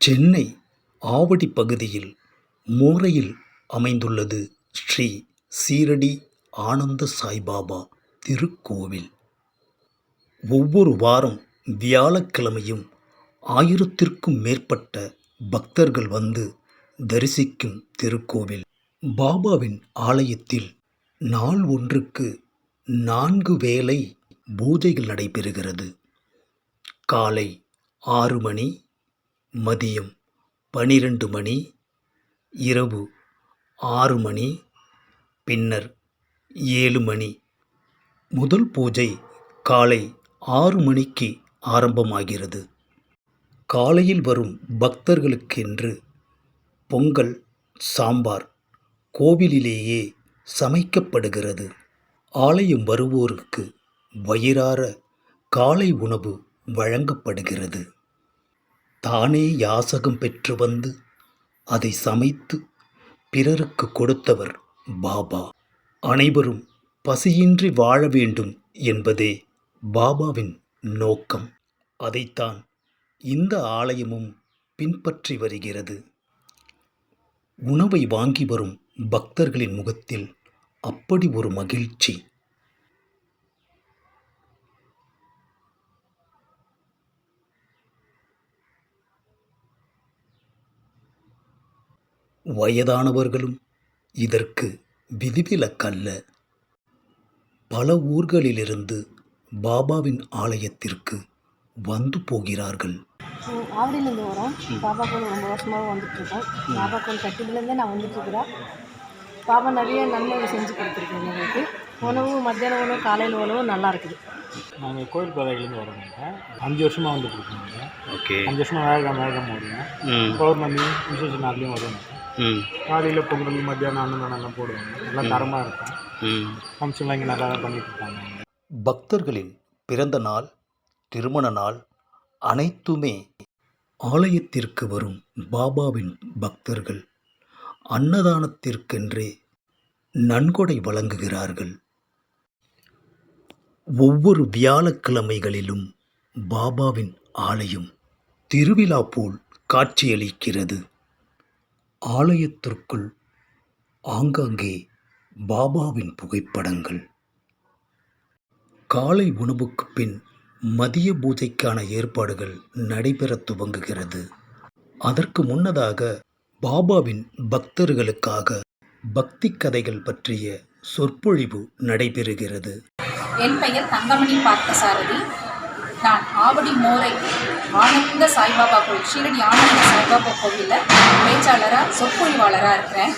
சென்னை ஆவடி பகுதியில் மோரையில் அமைந்துள்ளது ஸ்ரீ சீரடி ஆனந்த சாய்பாபா திருக்கோவில். ஒவ்வொரு வாரம் வியாழக்கிழமையும் ஆயிரத்திற்கும் மேற்பட்ட பக்தர்கள் வந்து தரிசிக்கும் திருக்கோவில். பாபாவின் ஆலயத்தில் நாள் ஒன்றுக்கு நான்கு வேளை பூஜைகள் நடைபெறுகிறது. காலை ஆறு மணி மதியம் பனிரெண்டு மணி இரவு ஆறு மணி பின்னர் ஏழு மணி. முதல் பூஜை காலை ஆறு மணிக்கு ஆரம்பமாகிறது. காலையில் வரும் பக்தர்களுக்கென்று பொங்கல் சாம்பார் கோவிலிலேயே சமைக்கப்படுகிறது. ஆலயம் வருவோருக்கு வயிறார காலை உணவு வழங்கப்படுகிறது. தானே யாசகம் பெற்று வந்து அதை சமைத்து பிறருக்கு கொடுத்தவர் பாபா. அனைவரும் பசியின்றி வாழ வேண்டும் என்பதே பாபாவின் நோக்கம். அதைத்தான் இந்த ஆலயமும் பின்பற்றி வருகிறது. உணவை வாங்கி வரும் பக்தர்களின் முகத்தில் அப்படி ஒரு மகிழ்ச்சி வயதானவர்களும் இதற்கு விதிவிலக்கல்ல. பல ஊர்களிலிருந்து பாபாவின் ஆலயத்திற்கு வந்து போகிறார்கள். ஆவடியிலேருந்து வரோம். பாபா கோயில் ரொம்ப வருஷமாக வந்துட்டுருக்கோம். பாபா கோயில் கட்டிலேருந்தே நான் வந்துட்டுருக்குறேன். பாபா நிறைய நன்மைகள் செஞ்சு கொடுத்துருக்கேன் எங்களுக்கு. உணவு மத்தியான உணவு காலையில் உணவு நல்லா இருக்குது. நாங்கள் கோயில் பாதையிலேருந்து வரோங்க அஞ்சு வருஷமாக வந்துட்டு இருக்கோங்க ஓகே. அஞ்சு வருஷமாக வேகம் வேகம் வருவோம் ம். பௌர்ணமி விசேஷ நாள்லையும் வருவோம் காலையில் பொங்கல் மத்தியானம் அன்னதானம்லாம் போடுவாங்க. எல்லாம் தரமாக இருக்கும். ம். ஃபங்க்ஷன்லாம் இங்கே நல்லா பண்ணிட்டு இருக்காங்க. பக்தர்களின் பிறந்த நாள் திருமண நாள் அனைத்துமே ஆலயத்திற்கு வரும் பாபாவின் பக்தர்கள் அன்னதானத்திற்கென்றே நன்கொடை வழங்குகிறார்கள். ஒவ்வொரு வியாழக்கிழமைகளிலும் பாபாவின் ஆலயம் திருவிழா போல் காட்சியளிக்கிறது. ஆலயத்திற்குள் ஆங்காங்கே பாபாவின் புகைப்படங்கள். காலை உணவுக்கு பின் மதிய பூஜைக்கான ஏற்பாடுகள் நடைபெற துவங்குகிறது. அதற்கு முன்னதாக பாபாவின் பக்தர்களுக்காக பக்தி கதைகள் பற்றிய சொற்பொழிவு நடைபெறுகிறது. என் பெயர் தங்கமணி பார்த்தசாரதி நான் ஆவடி மோரை ஆனந்த சாய்பாபா கோவில் ஷீரடி ஆனந்த சாய்பாபா கோவிலில் பேச்சாளராக சொற்பொழிவாளராக இருக்கிறேன்.